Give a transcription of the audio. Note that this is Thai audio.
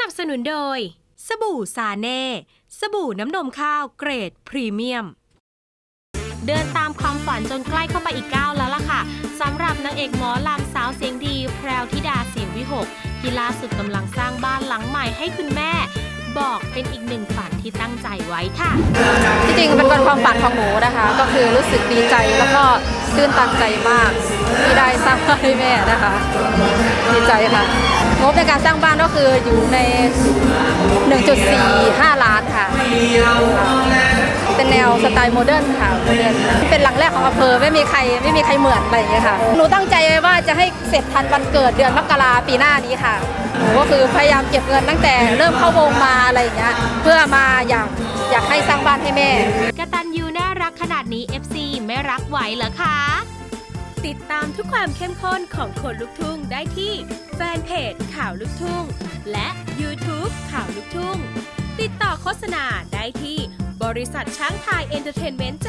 นับสนุนโดย สบู่ซาเน่ สบู่น้ำนมข้าวเกรดพรีเมียม เดินตามความฝันจนใกล้เข้าไปอีกก้าวแล้วล่ะค่ะสำหรับนางเอกหมอลำสาวเสียงดี แพรวธิดาเสียงวิหกที่ล่าสุดกำลังสร้างบ้านหลังใหม่ให้คุณแม่ บอกเป็นอีกหนึ่งฝันที่ตั้งใจไว้ค่ะ ที่จริงเป็นวันความฝันของหนูนะคะ ก็คือรู้สึกดีใจแล้วก็ตื้นตันใจมากที่ได้สร้างบ้านให้แม่นะคะ ดีใจค่ะ งบในการสร้างบ้านก็คืออยู่ใน 1.45 ล้านค่ะ เป็นแนวสไตล์โมเดิร์นค่ะโมเดิร์นเป็นหลังแรกของอำเภอไม่มีใครไม่มีใครเหมือนอะไรอย่างเงี้ยค่ะ หนูตั้งใจไว้ว่าจะให้เสร็จทันวันเกิดเดือนมกราปีหน้านี้ค่ะ หนูก็คือพยายามเก็บเงินตั้งแต่เริ่มเข้าวงมาอะไรอย่างเงี้ย เพื่อมาอยากอยากให้สร้างบ้านให้แม่กตันยูน่ารักขนาดนี้ FC ไม่รักไหวเหรอคะ ติดตามทุกความเข้มข้นของคนลุกทุ่งได้ที่ แฟนเพจข่าวลูกทุ่ง และ YouTube ข่าวลูกทุ่ง ติดต่อโฆษณาได้ที่บริษัทช้างไทยเอนเตอร์เทนเมนต์จ